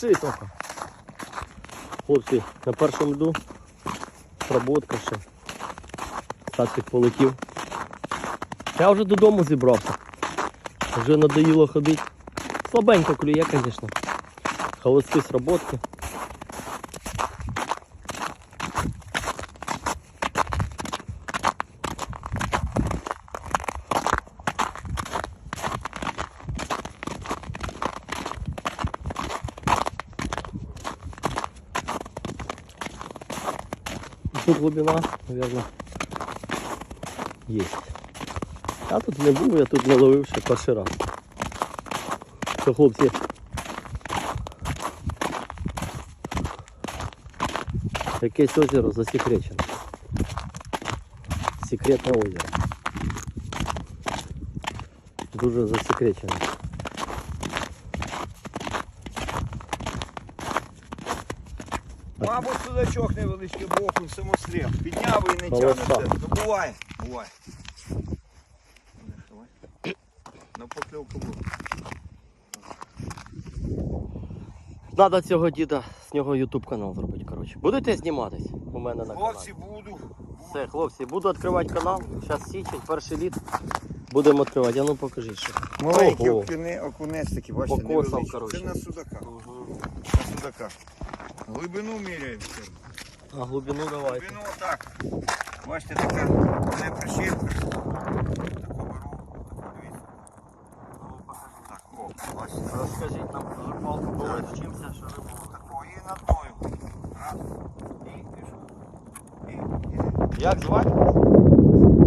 Тільки. Хлопці, на першому льду проботка ще. Стасик полетів. Я вже додому зібрався. Вже надоїло ходити. Слабенько клює, звісно. Холости з роботки. Тут глибина, наверное, есть. Я тут не був, я тут не ловив ще перший раз. Що, хлопці? Якесь озеро засекречене. Секретне озеро. Дуже засекречене. Мабуть, судачок невеличкий боку, самослів. Підняв і не Холоса. тягне. Ну буває, буває. На покльовку був. Надо цього діда, з нього YouTube канал зробити, коротше. Будете зніматись у мене на каналі? Хлопці буду. Все, хлопці, буду відкривати канал. Зараз січень, перший літ. Будемо відкривати. А ну покажи що. Маленький Ого. окунець такий, бачите, Покосав, коротше. Це на судака. На судака. Глибину міряємо. А глибину давайте. Глибину отак. Бачите, така не прищепка. Таку беру, таку дивіться. Так, о, бачите. Розкажіть нам про рибалку, бо ми вчимося, що рибалка. Такого і над мною. Раз. І пішов. І, і. Як звати?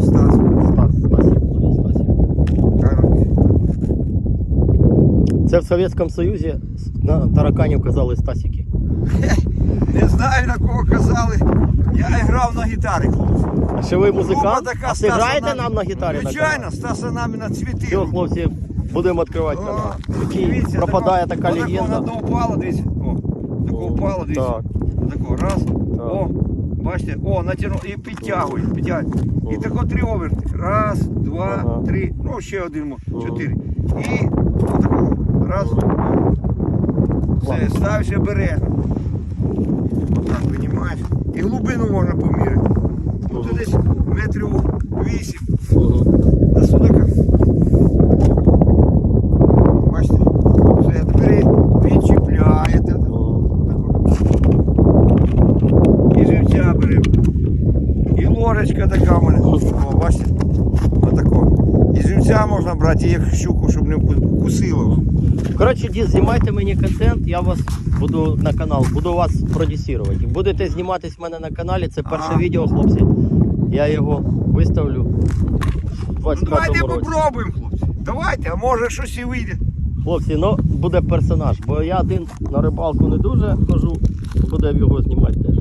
Стас. Це в Совєтському Союзі на тараканів казали Стасики. Не знаю на кого казали. Я грав на гітарі. А ще ви музикант? така А ти граєте нам- на гітарі? Звичайно? Стаса нами на цвіти. Все, хлопці, будемо відкривати канал. Дивіться, пропадає така легенда. Воно упало, дивіться. О, тако упало, дивіться. Так. Тако, раз. О, бачите, о, натягнув і підтягує, підтягує. І тако три оверти. Раз, два, Ага. три. Ну, ще один, чотири. І отако. Раз. Все, ставишся бережно. Отак винімаєш. І глибину можна поміряти. Ну, то десь метрів вісім Мгм. на судака. Бачите? Все, тепер відчіпляєте. І живця беремо. І ложечка така в мене. Бачите? Отако. І живця можна брати, як щуку, щоб не вку- вкусило. Коротше, дід, знімайте мені контент, я вас буду на канал, буду вас продюсувати. Будете зніматись в мене на каналі, це перше Ага. відео, хлопці. Я його виставлю в Ну, давайте 25-му році. попробуємо, хлопці. Давайте, а може щось і вийде. Хлопці, ну буде персонаж, бо я один на рибалку не дуже хожу, буде його знімати теж.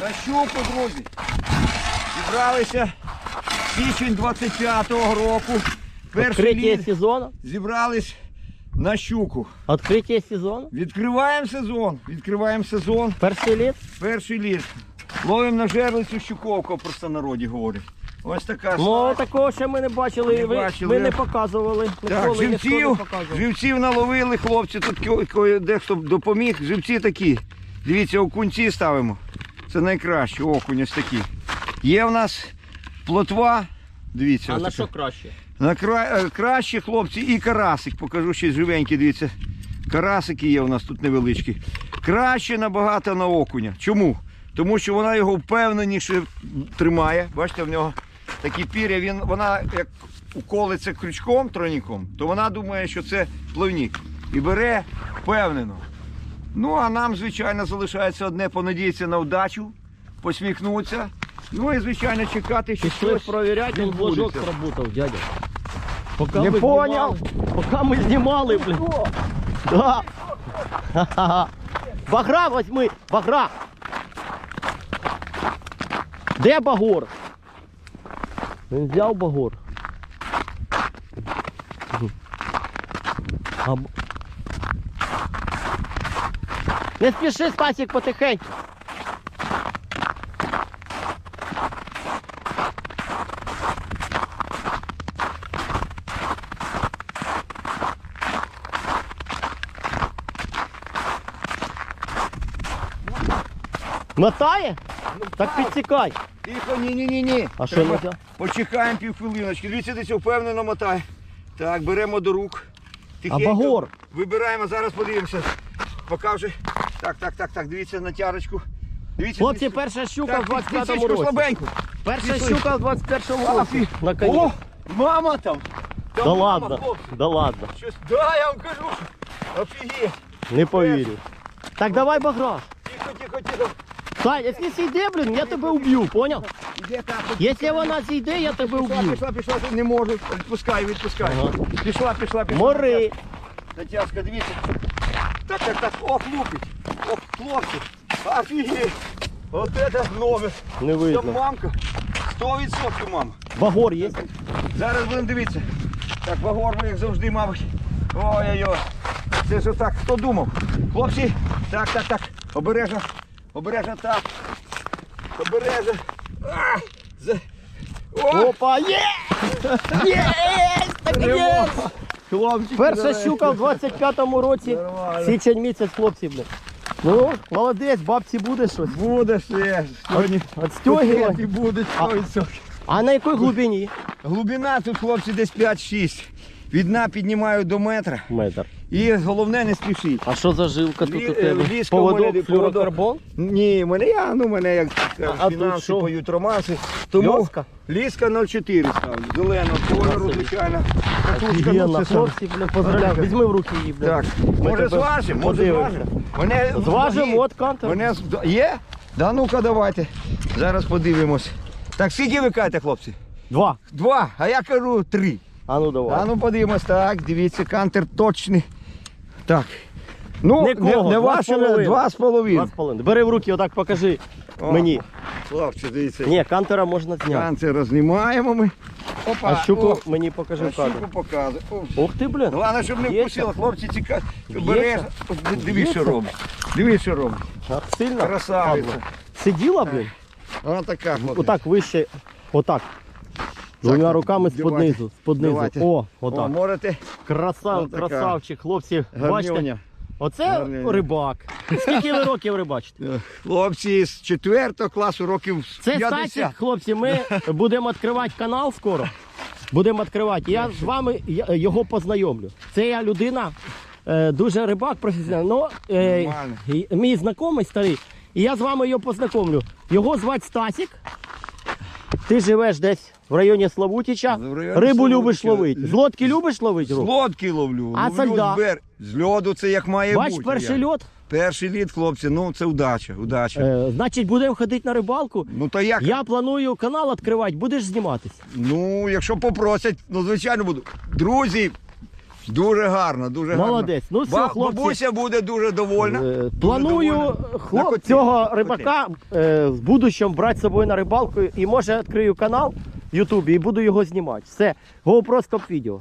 На щуку, друзі. Зібралися січень 25-го року. Перший лід. сезону. Зібрались на щуку. Відкриття сезону. Відкриваємо сезон. Відкриваємо сезон. Перший літ. Перший лід. Ловимо на жерлицю щуковку, просто народі говорять. Ось така Ну такого ще ми не бачили, Не ви, бачили. ми не показували. Так, Ніколи ніхто не живців, показував. живців наловили, хлопці, тут ко- ко- дехто допоміг. Живці такі. Дивіться, окунці ставимо. Це найкраще, окунь ось такі. Є в нас плотва. Дивіться, А на що краще? На кра... е, краще, хлопці, і карасик. Покажу ще живенький, дивіться. Карасики є у нас тут невеличкі. Краще набагато на окуня. Чому? Тому що вона його впевненіше тримає. Бачите, в нього такі пір'я, він, вона як уколиться крючком троніком, то вона думає, що це плавник. І бере впевнено. Ну, а нам, звичайно, залишається одне понадіятися на вдачу, посміхнутися. Ну і, звичайно, чекати, що щось провіряти, він флажок сработав, дядя. Поки Не ми поняв. знімали- Поки ми знімали, блін. Да. Ха-ха-ха. Багра возьми, багра. Де багор? Він взяв багор. А... Не спіши, спасик, потихеньку. Мотає? Так підсікай. Тихо, ні-ні-ні. А що Треба... Почекаємо півхвилиночки. Дивіться, десь впевнено мотає. Так, беремо до рук. Тихенько. А багор. Вибираємо, зараз подивимося. Поки так, так, так, так, дивіться на тярочку. Дивіться, Хлопці, дивіться. перша щука Так, в 25-му підсічку році. слабеньку. Перша Пішли. щука в 21-му А, році. На коні. О, мама там. Там Да мама, ладно, хлопці. да ладно. Щось, да, я вам кажу. Офігеть. Не повірю. Так давай баграж. Тихо, тихо, тихо. Сань, якщо зійде, блін, я тебе уб'ю? Іде так. от. Якщо вона зійде, я тебе Пішла, уб'ю. пішла, пішла, не можу. Відпускай, відпускай. Ага. Пішла, пішла, пішла. Мори. Натяжка, дивіться. Так, так, так. Ох, лупить. Ох, хлопці. Офігеть. От це номер. Не Це видно. мамка. 100% мама. Багор є? Зараз будемо дивитися. Так, вагор, ви, як завжди, мабуть. Ой-ой-ой. Це ж так, хто думав? Хлопці, так, так, так. Обережно. Обережно так. Обережно. А, за... О, Опа, є! Є! Так є! Хлопчики, Перша давай. щука в 25-му році. Нормально. Січень місяць, хлопці, блядь. Ну, молодець, бабці буде щось. Буде ще. Сьогодні Отстегивай. і буде А- 100%. А на якій глибині? Глибина тут, хлопці, десь 5-6. Від дна піднімаю до метра. Метр. І головне не спішіть. А що за жилка тут у тебе? ліска в мене, Поводок, флюрокарбон? Ні, мене я, ну мене як кажуть, А тут фінанси що? поють романси. Тому Льоска? ліска 0,4 ставлю. Зелена, кольору, звичайно. Катушка, Офігенно, ну, це сам. хлопці, блін, поздравляю. Так. Візьми в руки її, блін. Так, може тебе зважимо, може подивимося. зважимо. Мене Зважимо, от кантер. Мене з- є? Да ну-ка давайте. Зараз подивимось. Так, скільки ви кажете, хлопці? Два. Два, а я кажу три. А ну давай. А ну подивимось, так, дивіться, кантер точний. Так. Ну, Нікого, не, не два з половиною. два з половиною. Бери в руки, отак покажи О. мені. Хлопці, дивіться. Ні, кантера можна зняти. Кантер знімаємо ми. Опа, А щуку мені покажи в кадр. щуку показує. О. Ух ти, блін. Головне, щоб не Є вкусило, хлопці. Б'ється? Береш, дивись, що робить. Дивись, що робить. Ах, Сильно? Красавиця. Падла. Сиділа, блін? Вона така, хлопці. Отак вище, отак. Двома руками з-под давайте. низу, з-под низу. Давайте. О, отак. можете. Красав, красавчик, хлопці. Бачите, оце Гарнюня. рибак. Скільки ви років рибачите? Хлопці з 4 класу років з Це 50. Стасік, хлопці, ми будемо відкривати канал скоро. Будемо відкривати. Я з вами його познайомлю. Це я людина, е, дуже рибак професіональний. Е, мій знайомий старий, і я з вами його познайомлю. Його звати Стасік. Ти живеш десь в районі Славутіча. В районі Рибу любиш Славутича. ловити. З лодки любиш ловити? З лодки ловлю. А ловлю сальда? з, бер... з льоду це як має Бач, бути. перший я. льот. Перший лід, хлопці, ну це удача, удача. Е, значить, будемо ходити на рибалку. Ну то як? Я планую канал відкривати, будеш зніматися. Ну, якщо попросять, ну звичайно буду. Друзі, дуже гарно, дуже Молодець. гарно. Ну все, Ба- хлопці. Бабуся буде дуже довольна. Е, Дуже Планую довольна. На хлоп, котлі. цього рибака е, в будущому брати з собою на рибалку і може відкрию канал в Ютубі і буду його знімати. Все, GoPro стоп відео.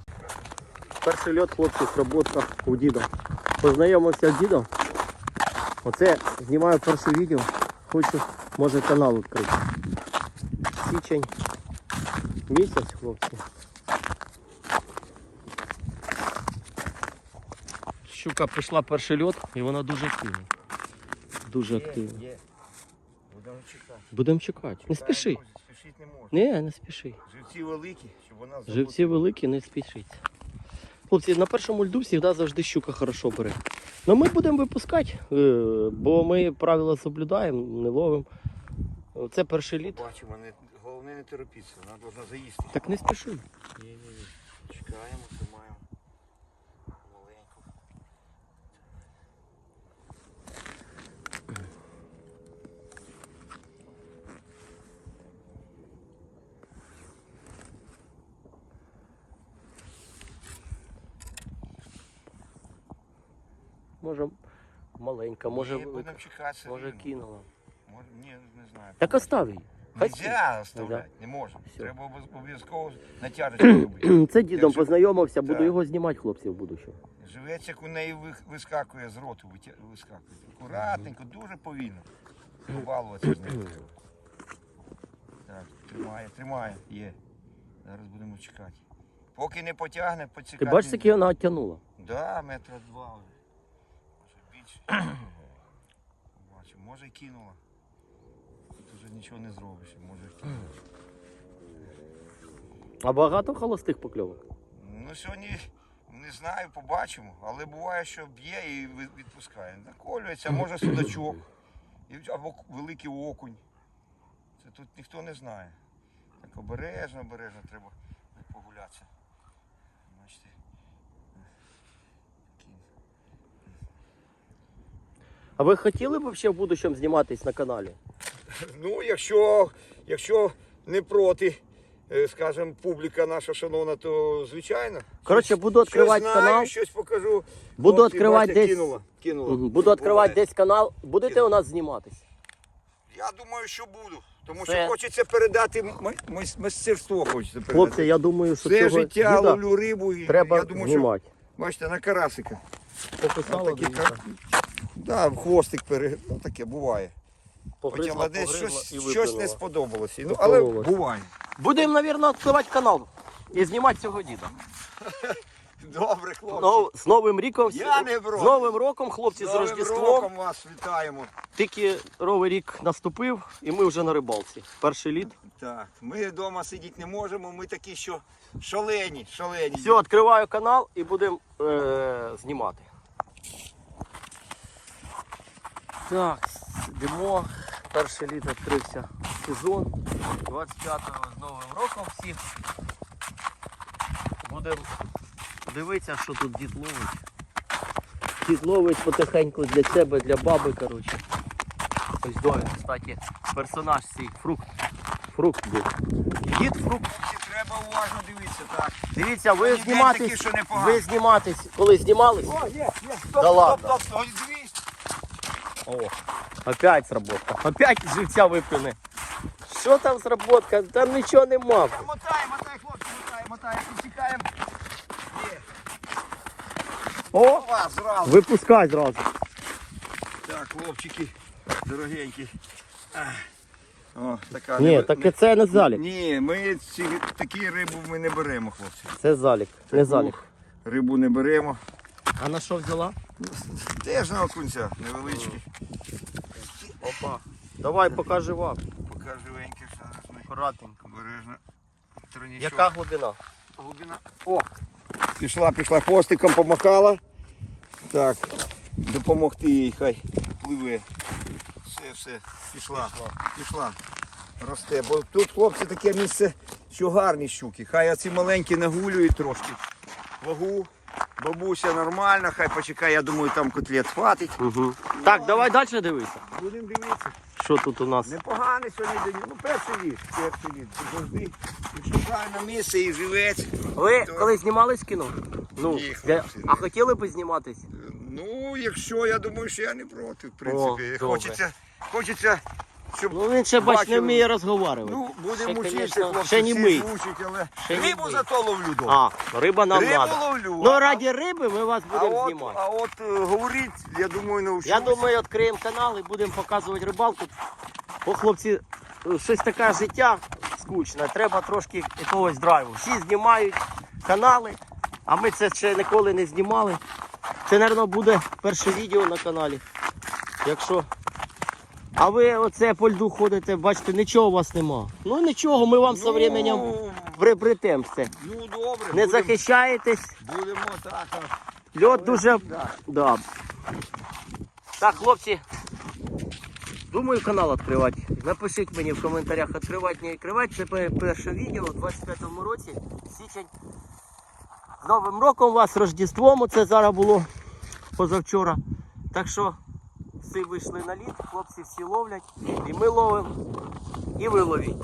Перший льот хлопців роботка у діда. Познайомився з дідом. Оце знімаю перше відео. Хочу, може канал відкрити. Січень. Місяць, хлопці. Щука прийшла перший льот і вона дуже активна. Дуже активна. Є. Будемо чекати. Будемо чекати. Не спіши. Спішити не можна. Ні, не спіши. Живці великі, щоб вона Живці великі, не спішіть. Хлопці, на першому льду завжди завжди щука хорошо бере. Ну ми будемо випускати, е, бо ми правила соблюдаємо, не ловимо. Це перший лід. Бачимо, не, головне не торопитися, вона повинна заїсти. Так не спіши. Ні, ні, ні. Чекаємо, Може маленька, може Ні, велика. будемо чекати. Може кинула. Може, ні, не знаю. Так остав її. Хай Нельзя оставляти, не можна. Треба обов'яз- обов'язково натяжечку робити. Це дідом Якщо- познайомився, буду Так. його знімати хлопців в будущому. Живець, як у неї вискакує з роту, витя- вискакує. Акуратненько, дуже повільно. Побалуватися з нею. Так, тримає, тримає, є. Зараз будемо чекати. Поки не потягне, Ти поцікати. бачиш, як вона оттягнула? Да, метра два вже. Більше. Бачу, може й кинула. вже нічого не зробиш. Може. кинула. А багато холостих покльовок? Ну сьогодні не знаю, побачимо, але буває, що б'є і відпускає. Наколюється, може судачок, або великий окунь. Це тут ніхто не знає. Так обережно, обережно треба погулятися. Бачите. Кінь. А ви хотіли б ще в будущому зніматись на каналі? Ну, якщо, якщо не проти, е, скажімо, публіка наша шановна, то звичайно. Коротше, буду Щось відкривати знаю, канал. Щось покажу. Буду Хлопці, відкривати бачите, десь- Кинула, кинула. Мгм. Буду відкривати десь канал. Будете у нас зніматись? Я думаю, що буду. Тому Це- що хочеться передати м- м- мастерство. Хочеться передати. Хлопці, я думаю, що Все цього життя відео ловлю рибу і треба я думаю, знімати. що бачите, на карасика. Покусало, Такі кар... да, хвостик пере... ну, таке буває. погризла, Хоча десь погризла щось, і щось не сподобалося. Ну, але Покололось. буває. Будемо, мабуть, відкривати канал і знімати цього діда. Добре, хлопці. Ну, з Новим роком, Я не проти. з Новим роком, хлопці, з, Новим Рождеством. роком вас вітаємо. Тільки новий рік наступив і ми вже на рибалці. Перший літ. Так, ми вдома сидіти не можемо, ми такі, що шалені, шалені. Все, відкриваю канал і будемо е- знімати. Так, сидимо. Перший літ відкрився сезон. 25-го з Новим роком всіх. Будемо дивитися, що тут дід ловить. Дід ловить потихеньку для себе, для баби, коротше. Ось довід, кстати, персонаж цей фрукт. Фрукт був. Дід фрукт. Треба уважно дивитися, так. Дивіться, ви Ні, зніматись, такий, що непогано. ви зніматись, коли знімались? О, є, є. Стоп, Да стоп, ладно. стоп, стоп, дивись. О, опять сработка. Опять живця випине. Що там сработка? Там нічого нема. Мотай, мотай, хлопці, мотай, мотай. Є. О, Ова, зразу. випускай зразу. Так, хлопчики, дорогенькі. Ах. О, така Ні, не- так не- це не залік. Ні, ми ці, такі рибу ми не беремо, хлопці. Це залік, не залік. Рибу не беремо. А на що взяла? Теж на окунця, невеличкий. Опа. Давай покажи вам. Поки живенький, зараз ми Акуратненько. обережно. Яка глибина? глибина? О! Пішла, пішла, хвостиком помахала. Так, допомогти їй, хай пливе. Все, все, пішла, пішла. Росте. Бо тут, хлопці, таке місце, що гарні щуки. Хай оці маленькі нагулюють трошки. Вагу. Бабуся нормальна, хай почекає, я думаю, там котлет хватить. Угу. Так, давай далі дивися. Будемо дивитися. Що тут у нас? Непоганий сьогодні день. Ну, перший літ. Перший літ. Завжди. Якщо правильно місце і живець. Ви коли знімались кіно? Ну, Ні, я- хлопці, а ні. хотіли б зніматись? Ну, якщо я думаю, що я не проти, в принципі. добре. хочеться, хочеться, щоб. Ну він ще бач не Бачили. вміє розговорювати. Ну, Ще, будемо вчитися, конечно, хлопці, ще не всі мий. звучать, але Ще не рибу мий. зато ловлю дома. А, риба нам Рибу треба. ловлю. Ну а- раді риби ми вас а будемо от, знімати. а от е, говорить, я думаю, навчусь. Я думаю, відкриємо канал і будемо показувати рибалку. Бо хлопці, щось таке життя скучне, треба трошки якогось драйву. Всі знімають канали, а ми це ще ніколи не знімали. Це, мабуть, буде перше відео на каналі. Якщо. А ви оце по льду ходите, бачите, нічого у вас нема. Ну нічого, ми вам з временем Ну, все. ну добре. Не будемо- захищаєтесь. Будемо так. а. Льод дуже. Да. Да. Так, хлопці. Думаю канал відкривати. Напишіть мені в коментарях, відкривати, не відкривати. Це пе- перше відео у 25-му році, січень. З Новим роком вас, Рождеством, оце зараз було позавчора. Так що всі вийшли на лід, хлопці всі ловлять, і ми ловимо, і ви ловіть.